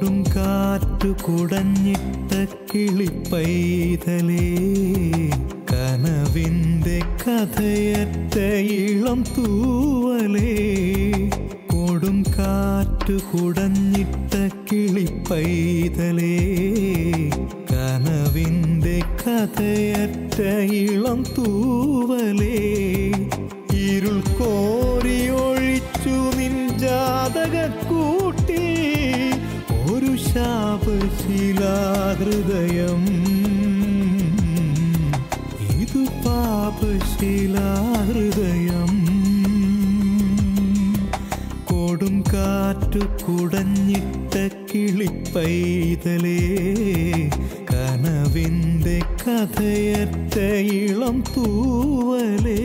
കൊടും കാറ്റു കുടഞ്ഞിട്ട കിളിപ്പൈതലേ. കനവിന്റെ കഥയറ്റ ഇളം തൂവലേ. കൊടും കാറ്റു കുടഞ്ഞിട്ട കിളിപ്പൈതലേ. കനവിന്റെ കഥയറ്റ ഇളം തൂവലേ. ശാപശിലാഹൃദയം ഇതു പാപശിലാഹൃദയം. കൊടും കാറ്റു കുടഞ്ഞിട്ട കിളിപ്പൈതലേ കനവിന്റെ കഥയറ്റ ഇളം തൂവലേ.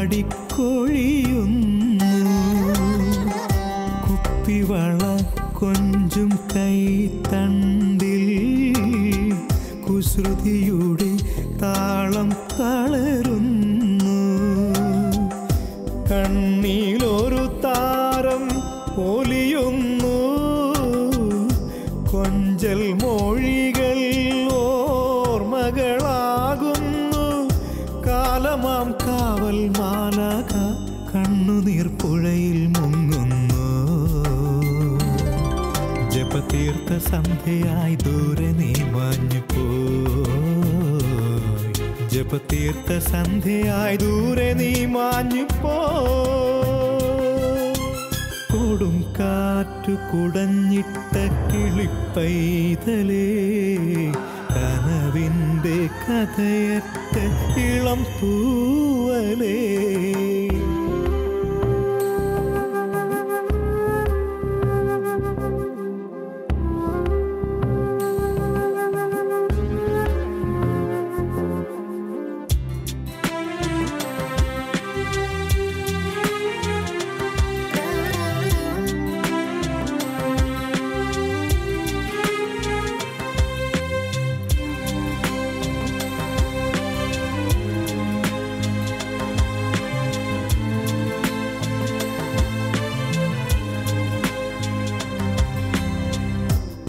വാടിക്കൊഴിയുന്നു കുപ്പിവള കൊഞ്ചും കൈത്തണ്ടിൽ കുസൃതിയുടെ താളം തളരുന്നു. കണ്ണിലൊരു താരം പൊലിയുന്നു കൊഞ്ചൽ മൊഴികൾ കാലമാം കാവൽ മാലാക കണ്ണുനീർ പുഴയിൽ മുങ്ങുന്നു. ജപതീർത്ഥ സന്ധ്യയായി ദൂരെ നീ മാഞ്ഞു പോ ജപതീർത്ഥ സന്ധ്യയായി ദൂരെ നീ മാഞ്ഞു പോ കൊടും കാറ്റു കുടഞ്ഞിട്ട കിളിപ്പൈതലേ കനവിന്റെ കഥയറ്റ ഇളം പൂവലേ.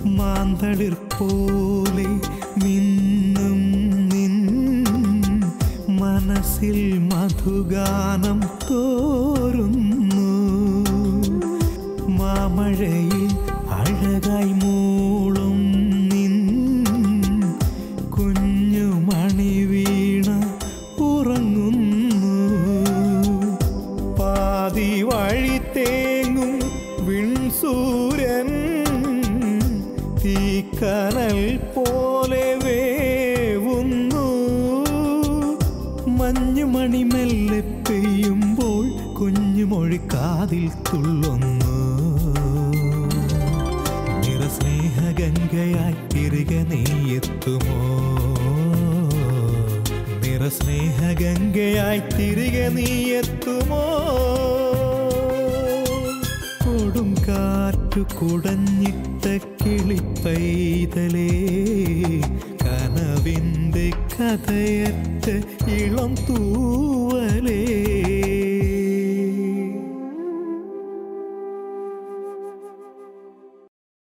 മാന്തളിർ പോലെ നിന്നും നിൻ മനസ്സിൽ മധുഗാനം തോരുന്നു. മാമഴയിൽ കാതിൽ തുള്ളുന്നു. നിറസ്നേഹഗംഗയായി തിരികെ നീ എത്തുമോ? നിറസ്നേഹഗംഗയായി തിരികെ നീ എത്തുമോ? കൊടും കാറ്റു കുടഞ്ഞിട്ട കിളിപ്പൈതലേ കനവിന്റെ കഥയത്ത് ഇളം തൂവലേ